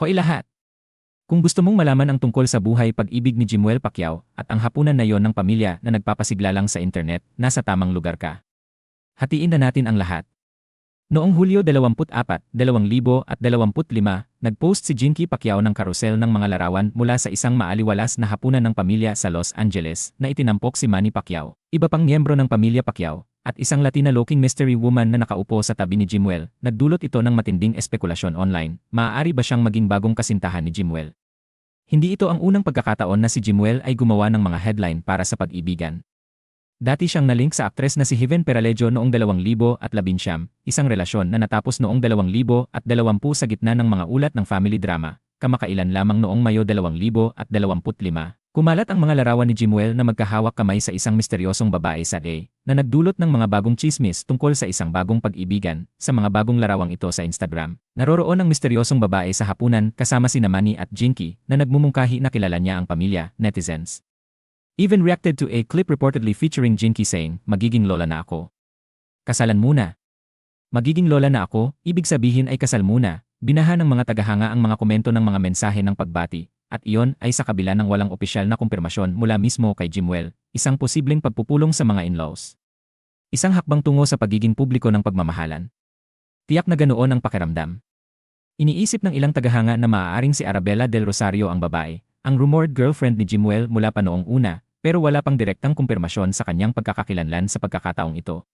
Hoy lahat! Kung gusto mong malaman ang tungkol sa buhay pag-ibig ni Jimuel Pacquiao at ang hapunan na yon ng pamilya na nagpapasigla lang sa internet, nasa tamang lugar ka. Hatiin na natin ang lahat. Noong Hulyo 24, 2025, nag-post si Jinky Pacquiao ng karusel ng mga larawan mula sa isang maaliwalas na hapunan ng pamilya sa Los Angeles na itinampok si Manny Pacquiao, iba pang miyembro ng pamilya Pacquiao, at isang Latina-looking mystery woman na nakaupo sa tabi ni Jimuel, nagdulot ito ng matinding espekulasyon online. Maaari ba siyang maging bagong kasintahan ni Jimuel? Hindi ito ang unang pagkakataon na si Jimuel ay gumawa ng mga headline para sa pag-ibigan. Dati siyang nalink sa aktres na si Heaven Peralejo noong 2011, isang relasyon na natapos noong 2020 sa gitna ng mga ulat ng family drama, kamakailan lamang noong Mayo 2025. Kumalat ang mga larawan ni Jimuel na magkahawak kamay sa isang misteryosong babae sa A, na nagdulot ng mga bagong chismis tungkol sa isang bagong pag-ibigan, sa mga bagong larawang ito sa Instagram. Naroroon ang misteryosong babae sa hapunan kasama si Namani at Jinky na nagmumungkahi na kilala niya ang pamilya, netizens. Even reacted to a clip reportedly featuring Jinky saying, magiging lola na ako. Kasalan muna. Magiging lola na ako, ibig sabihin ay kasal muna. Binaha ng mga tagahanga ang mga komento ng mga mensahe ng pagbati, at iyon ay sa kabila ng walang opisyal na kumpirmasyon mula mismo kay Jimwell, isang posibleng pagpupulong sa mga in-laws. Isang hakbang tungo sa pagiging publiko ng pagmamahalan. Tiyak na ganoon ang pakiramdam. Iniisip ng ilang tagahanga na maaaring si Arabella del Rosario ang babae, ang rumored girlfriend ni Jimwell mula pa noong una, pero wala pang direktang kumpirmasyon sa kanyang pagkakakilanlan sa pagkakataong ito.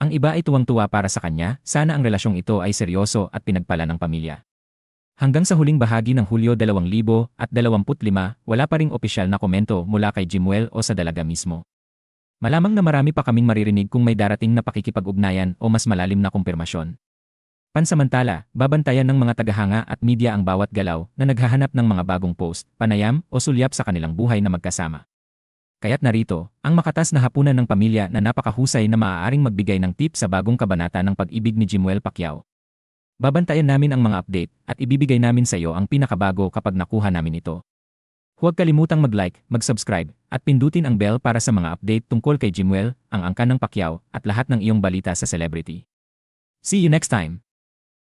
Ang iba ay tuwang-tuwa para sa kanya, sana ang relasyong ito ay seryoso at pinagpala ng pamilya. Hanggang sa huling bahagi ng Hulyo 2025, wala pa ring opisyal na komento mula kay Jimuel o sa dalaga mismo. Malamang na marami pa kaming maririnig kung may darating na pakikipag-ugnayan o mas malalim na kumpirmasyon. Pansamantala, babantayan ng mga tagahanga at media ang bawat galaw na naghahanap ng mga bagong post, panayam o sulyap sa kanilang buhay na magkasama. Kaya't narito, ang makatas na hapunan ng pamilya na napakahusay na maaaring magbigay ng tip sa bagong kabanata ng pag-ibig ni Jimuel Pacquiao. Babantayan namin ang mga update at ibibigay namin sa iyo ang pinakabago kapag nakuha namin ito. Huwag kalimutang mag-like, mag-subscribe, at pindutin ang bell para sa mga update tungkol kay Jimuel, ang angkan ng Pacquiao, at lahat ng iyong balita sa celebrity. See you next time!